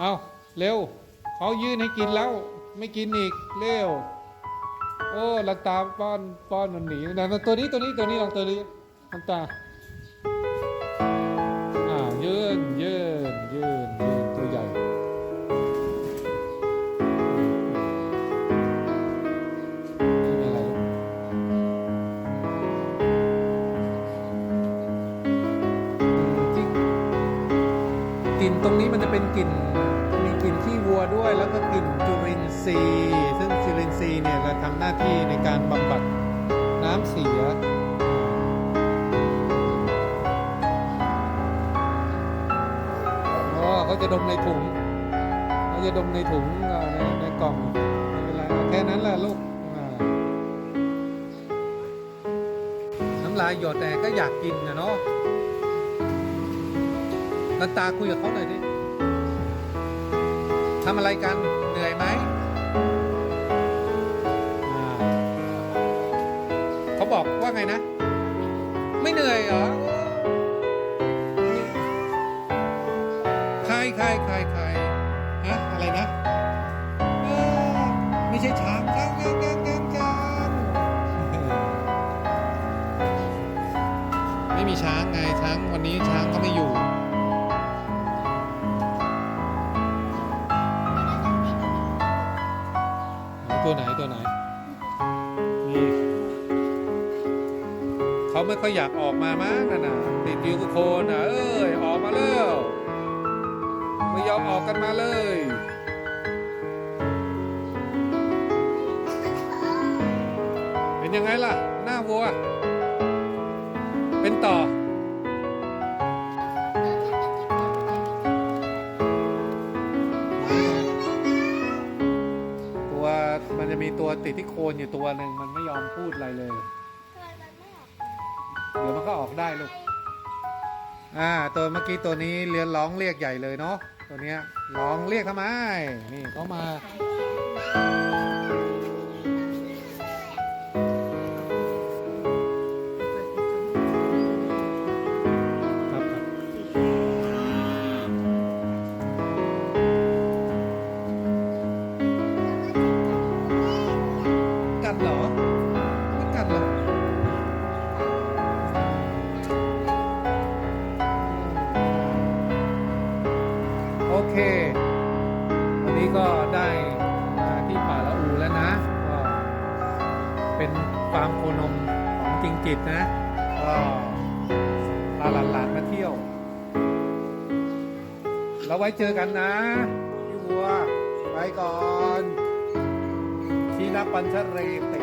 เอาเร็วเขายื่นให้กินแล้ว ไม่กินอีกเร็ว โอ้ลังตาป้อนป้อนมันหนีนะตัวนี้ตัวนี้ตัวนี้ลองตัวนี้ลังตา กลิ่นตรงนี้มันจะเป็นกลิ่นมีกลิ่นขี้วัวด้วย แล้วก็กลิ่นจุลินทรีย์ซึ่งจุลินทรีย์เนี่ยจะทำหน้าที่ในการบำบัดน้ำเสียอ๋อเขาจะดมในถุงเขาจะดมในถุงในในกล่องไม่เป็นไรแค่นั้นแหละลูกน้ำลายหยดแต่ก็อยากกินนะเนาะ นันตาคุยกับเขาหน่อยดิทำอะไรกันเหนื่อยไหมเขาบอกว่าไงนะ ไม่เหนื่อยเหรอใครใครใครใครฮะอะไรนะไม่ใช่ช้างช้างช้างช้างช้างช้างไม่มีช้างไงช้างวันนี้ช้างก็ไม่อยู่ ตัวไหนตัวไหนนี่เขาไม่ค่อยอยากออกมามั้งน่ะนะติดอยู่กับโคนอะเอ้ยออกมาแล้วไม่ยอมออกกันมาเลยเป็นยังไงล่ะ หน้าวัว เป็นต่อ มันจะมีตัวติดที่โคนอยู่ตัวหนึ่งมันไม่ยอมพูดอะไรเลยเดี๋ยวมันก็ออกได้ลูก อ่า ตัวเมื่อกี้ตัวนี้เรียนร้องเรียกใหญ่เลยเนาะ ตัวเนี้ยร้องเรียกทำไม นี่เขามา นี้ก็ได้มาที่ป่าละอูแล้วนะก็เป็นฟาร์มโคนมของจริงจิตนะก็พาหลานๆมาเที่ยว แล้วไว้เจอกันนะพี่วัวไปก่อนทีนาปัญชเรติ